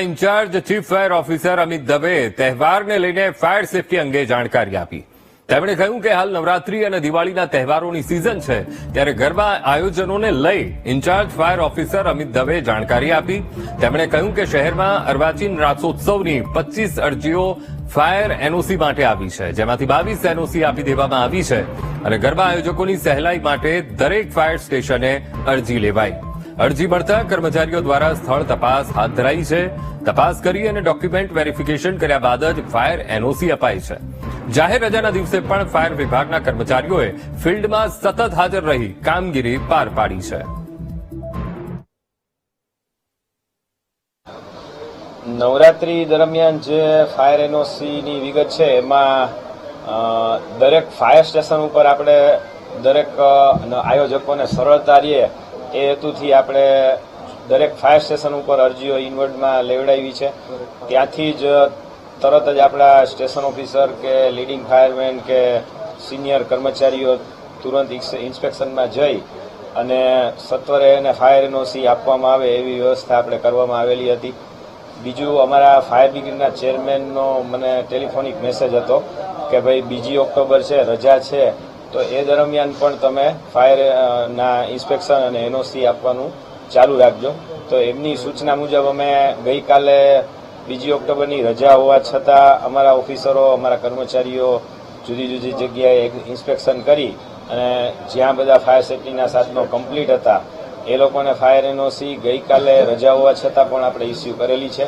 Incharge chief fire officer Amit Dave તહેવારને લઈને fire safety અંગે જાણકારી આપી. તેમણે કહ્યું કે હાલ નવરાત્રી અને દિવાળીના તહેવારોની સિઝન છે, ત્યારે ગરબા આયોજનોને લઈ incharge fire officer Amit Dave જાણકારી આપી. તેમણે કહ્યું કે શહેરમાં અર્વાચીન રાસોત્સવની પચીસ અરજીઓ ફાયર એનઓસી માટે આવી છે, જેમાંથી બાવીસ એનઓસી આપી દેવામાં આવી છે અને ગરબા આયોજકોની સહેલાઈ માટે દરેક ફાયર સ્ટેશને અરજી લેવાઈ. અરજી મળતા કર્મચારીઓ દ્વારા સ્થળ તપાસ હાથ ધરાઈ છે. તપાસ કરી અને ડોક્યુમેન્ટ વેરિફિકેશન કર્યા બાદ જ ફાયર એનઓસી અપાઈ છે. જાહેર રજાના દિવસે પણ ફાયર વિભાગના કર્મચારીઓએ ફિલ્ડમાં સતત હાજર રહી કામગીરી પાર પાડી છે. નવરાત્રી દરમિયાન જે ફાયર એનઓસીની વિગત છે, એમાં દરેક ફાયર સ્ટેશન ઉપર આપણે દરેક આયોજકોને સરળતા રહે એ હેતુથી આપણે દરેક ફાયર સ્ટેશન ઉપર અરજીઓ ઇનવર્ડમાં લેવડાવી છે. ત્યાંથી જ તરત જ આપણા સ્ટેશન ઓફિસર કે લીડિંગ ફાયરમેન કે સિનિયર કર્મચારીઓ તુરંત ઇન્સ્પેક્શનમાં જઈ અને સત્વરે એને ફાયર એનઓસી આપવામાં આવે એવી વ્યવસ્થા આપણે કરવામાં આવેલી હતી. બીજું અમારા ફાયર બ્રિગેડના ચેરમેનનો મને ટેલિફોનિક મેસેજ હતો કે ભાઈ, બીજી ઓક્ટોબર છે, રજા છે તો એ દરમિયાન પણ તમે ફાયર અ, ના ઇન્સ્પેક્શન અને એનઓસી આપવાનું ચાલુ રાખજો. તો એમની સૂચના મુજબ અમે ગઈકાલે બીજી ઓક્ટોબરની રજા હોવા છતાં અમારા ઓફિસરો અમારા કર્મચારીઓ જુદી જુદી જગ્યાએ ઇન્સ્પેક્શન કરી અને જ્યાં બધા ફાયર સેફ્ટીના સાધનો કમ્પ્લીટ હતા એ લોકોને ફાયર એનઓસી ગઈકાલે રજા હોવા છતાં પણ આપણે ઇસ્યુ કરેલી છે.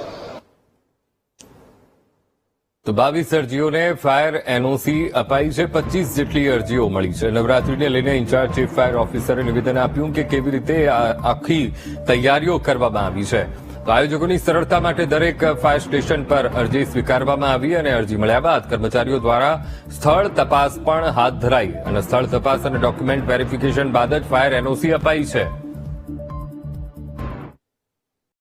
તો બાવીસ અરજીઓને ફાયર એનઓસી અપાઈ છે. પચીસ જેટલી અરજીઓ મળી છે. નવરાત્રીને લઈને ઇન્ચાર્જ ચીફ ફાયર ઓફિસરે નિવેદન આપ્યું કે કેવી રીતે આખી તૈયારીઓ કરવામાં આવી છે. આયોજકોની સરળતા માટે દરેક ફાયર સ્ટેશન પર અરજી સ્વીકારવામાં આવી અને અરજી મળ્યા બાદ કર્મચારીઓ દ્વારા સ્થળ તપાસ પણ હાથ ધરાઈ અને સ્થળ તપાસ અને ડોક્યુમેન્ટ વેરિફિકેશન બાદ જ ફાયર એનઓસી અપાઈ છે.